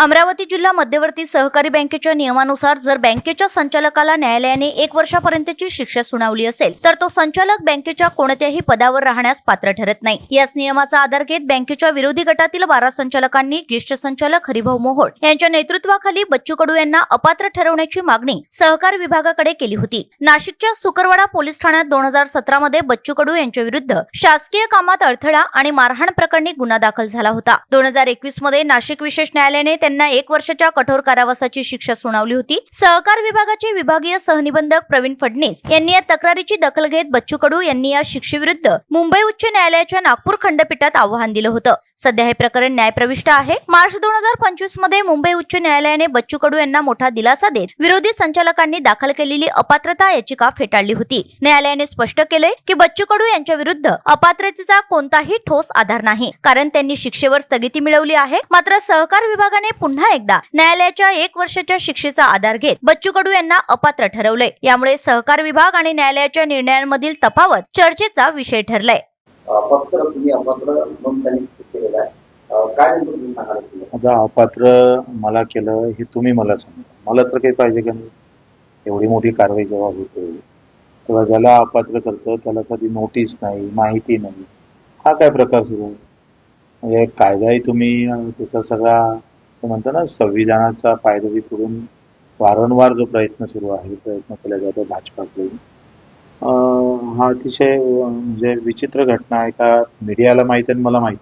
अमरावती जिल्हा मध्यवर्ती सहकारी बँकेच्या नियमानुसार जर बँकेच्या संचालकाला न्यायालयाने एक वर्षापर्यंतची शिक्षा सुनावली असेल तर तो संचालक बँकेच्या कोणत्याही पदावर राहण्यास पात्र ठरत नाही. याच नियमाचा आधार घेत बँकेच्या विरोधी गटातील बारा संचालकांनी ज्येष्ठ संचालक हरिभाऊ मोहोळ यांच्या नेतृत्वाखाली बच्चू कडू यांना अपात्र ठरवण्याची मागणी सहकार विभागाकडे केली होती. नाशिकच्या सुकरवाडा पोलीस ठाण्यात दोन हजार सतरा मध्ये बच्चू कडू यांच्या विरुद्ध शासकीय कामात अडथळा आणि मारहाण प्रकरणी गुन्हा दाखल झाला होता. दोन हजार एकवीसमध्ये नाशिक विशेष न्यायालयाने यांना एक वर्षाच्या कठोर कारावासाची शिक्षा सुनावली होती. सहकार विभागाचे विभागीय सहनिबंधक प्रवीण फडणीस यांनी या तक्रारीची दखल घेत बच्चू कडू यांनी या शिक्षेविरुद्ध मुंबई उच्च न्यायालयाच्या नागपूर खंडपीठात आव्हान दिलं होतं. सध्या हे प्रकरण न्यायप्रविष्ट आहे. मार्च दोन हजार पंचवीसमध्ये मुंबई उच्च न्यायालयाने बच्चू कडू यांना मोठा दिलासा देत विरोधी संचालकांनी दाखल केलेली अपात्रता याचिका फेटाळली होती. न्यायालयाने स्पष्ट केले की बच्चू कडू यांच्या विरुद्ध अपात्रतेचा कोणताही ठोस आधार नाही. कारण त्यांनी शिक्षेवर स्थगिती मिळवली आहे. मात्र सहकार विभागाने पुन्हा एकदा न्यायालयाच्या एक वर्षाच्या शिक्षेचा आधार घेत बच्चू कडू यांना अपात्र ठरवलंय. यामुळे सहकार विभाग आणि न्यायालयाच्या निर्णयांमधील तफावत चर्चेचा विषय ठरलाय. अपात्र आता मला केलं हे तुम्ही मला सांगा. मला तर काही पाहिजे का नाही? एवढी मोठी कारवाई जेव्हा होते तेव्हा ज्याला अपात्र करतं त्याला साधी नोटीस नाही माहिती नाही. हा काय प्रकार सुरू म्हणजे कायदाही तुम्ही त्याचा सगळा म्हणतो ना संविधानाचा पायदळी करून वारंवार जो प्रयत्न सुरू आहे प्रयत्न केला जातो भाजपाकडून हा अतिशय म्हणजे विचित्र घटना आहे का? मीडियाला माहीत आणि मला माहीत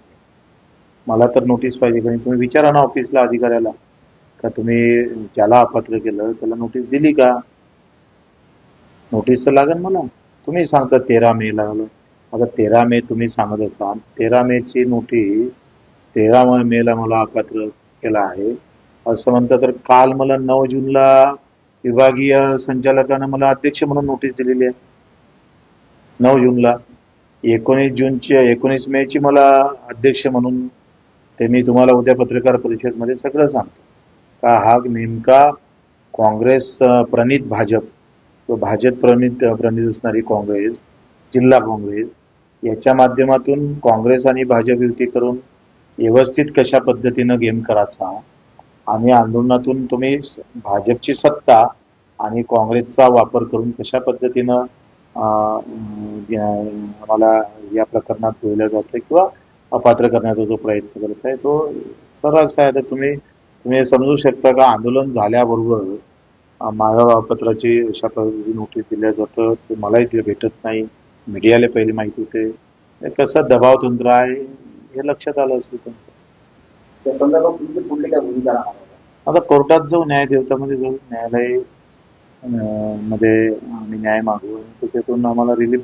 मला तर नोटीस पाहिजे कारण तुम्ही विचारा ना ऑफिसला अधिकाऱ्याला का तुम्ही ज्याला अपात्र केलं त्याला नोटीस दिली का? नोटीस तर लागेल मला. तुम्ही सांगता तेरा मे लागलं आता तेरा मे तुम्ही सांगत असाल तेरा मेची नोटीस तेरा मेला मला अपात्र केला आहे. असं म्हणतात तर काल मला नऊ जूनला विभागीय संचालकानं मला अध्यक्ष म्हणून नोटीस दिलेली आहे. नऊ जूनला. एकोणीस जूनची एकोणीस मेची मला अध्यक्ष म्हणून ते मी तुम्हाला उद्या पत्रकार परिषदमध्ये सगळं सांगतो. का हा नेमका काँग्रेस प्रणित भाजप तो भाजप प्रणित प्रणित असणारी काँग्रेस जिल्हा काँग्रेस याच्या माध्यमातून काँग्रेस आणि भाजप युती करून व्यवस्थित कशा पद्धतीनं गेम करायचा? आणि आंदोलनातून तुम्ही स- भाजपची सत्ता आणि काँग्रेसचा वापर करून कशा पद्धतीनं मला या प्रकरणात ठेवलं जातं किंवा अपात्र करण्याचा जो प्रयत्न करत आहे तो सर्रास आहे तर तुम्ही तुम्ही समजू शकता का? आंदोलन झाल्याबरोबर माझ्या पत्राची अशा पद्धतीने नोटीस दिल्या जातं ते मलाही ते भेटत नाही. मीडियाला पहिले माहिती होते. हे कसं दबाव तंत्र आहे? हे लक्षात आलं असेल तुमचं. त्या संदर्भात तुमची पुढली काय भूमिका राहणार आहे? आता कोर्टात जाऊ न्याय देवतामध्ये जाऊ न्यायालयमध्ये आम्ही न्याय मागू त्याच्यातून आम्हाला रिलीफ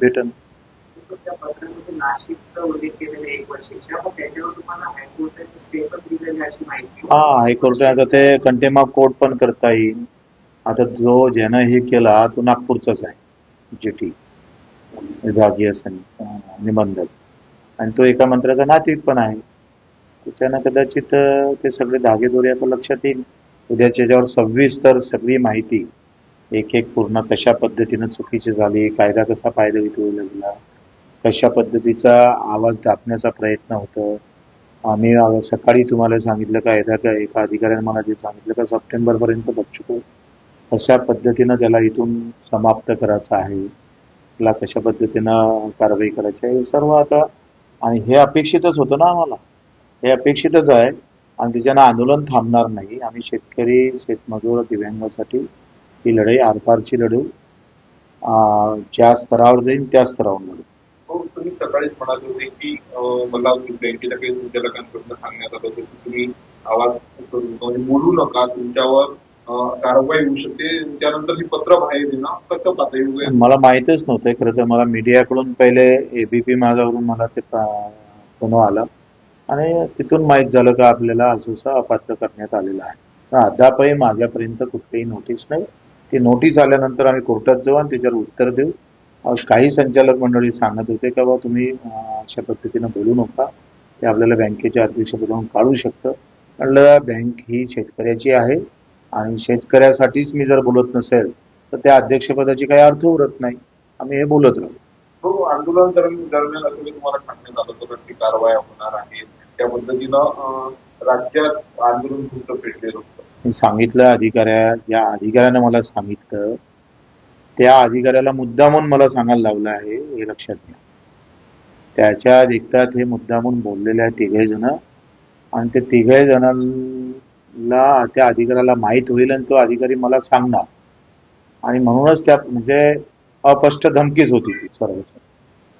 माहिती हा हायकोर्ट आता ते कंटेम ऑफ कोर्ट पण करता येईल. आता जो ज्यानं हे केला तो नागपूरचाच आहे. जीटी विभागीय निबंधक. आणि तो एका मंत्राचा नातीत पण आहे. त्याच्यानं कदाचित ते सगळे धागेदोरे आता लक्षात येईल. उद्याच्या याच्यावर सव्वीस तर सगळी माहिती. एक एक पूर्ण कशा पद्धतीनं चुकीची झाली कायदा कसा पायदळीत होऊ लागला कशा पद्धतीचा आवाज दाबण्याचा प्रयत्न होतो. आम्ही सकाळी तुम्हाला सांगितलं का एका का एका अधिकाऱ्याने मला जे सांगितलं का सप्टेंबरपर्यंत बच्चू कशा पद्धतीनं त्याला इथून समाप्त करायचं आहे त्याला कशा पद्धतीनं कारवाई करायची आहे हे सर्व आता आणि हे अपेक्षितच होतं ना आम्हाला. हे अपेक्षितच आहे. आणि त्याच्यानं आंदोलन थांबणार नाही. आम्ही शेतकरी शेतमजूर दिव्यांगासाठी ही लढाई आरपारची लढू. ज्या स्तरावर जाईल त्या स्तरावर लढू. हो, तुम्ही सकाळीच म्हणाले होते की मला बँकेच्या काही संचालकांकडून सांगण्यात आलं होतं की तुम्ही आवाज म्हणजे बोलू नका. तुमच्यावर कारवाई होऊ शकते. त्यानंतर ही पत्र बाहेर येणं कसं पातळी मला माहितच नव्हतं खरं तर. मला मीडियाकडून पहिले एबीपी माझ्यावरून मला ते फोन आला. आणि तिथून माहीत झालं का आपल्याला असं अपात्र करण्यात आलेलं आहे. अद्यापही माझ्यापर्यंत कुठलीही नोटीस नाही. ती नोटीस आल्यानंतर आम्ही कोर्टात जाऊ आणि त्याच्यावर उत्तर देऊ. काही संचालक मंडळी सांगत होते की बाबा तुम्ही अशा पद्धतीनं बोलू नका. ते आपल्याला बँकेच्या अध्यक्षपदावरून काढू शकतं. म्हणलं बँक ही शेतकऱ्याची आहे. आणि शेतकऱ्यासाठीच मी जर बोलत नसेल तर त्या अध्यक्षपदाची काही अर्थ उरत नाही. आम्ही हे बोलत राहू. हो आंदोलन दरम्यान असं तुम्हाला सांगण्यात आलं होतं की कारवाया होणार आहेत त्या पद्धतीनं राज्यात आंदोलन तुमचं पेटलेलं होतं. मी सांगितलं अधिकाऱ्या ज्या अधिकाऱ्यानं मला सांगितलं त्या अधिकाऱ्याला मुद्दामून मला सांगायला लावलं आहे हे लक्षात घ्या. त्याच्या देखतात हे मुद्दामून बोललेले आहे तिघे जण. आणि ते तिघे ला त्या अधिकाऱ्याला माहीत होईल आणि तो अधिकारी मला सांगणार. आणि म्हणूनच त्या म्हणजे अस्पष्ट धमकीच होती ती सर्वच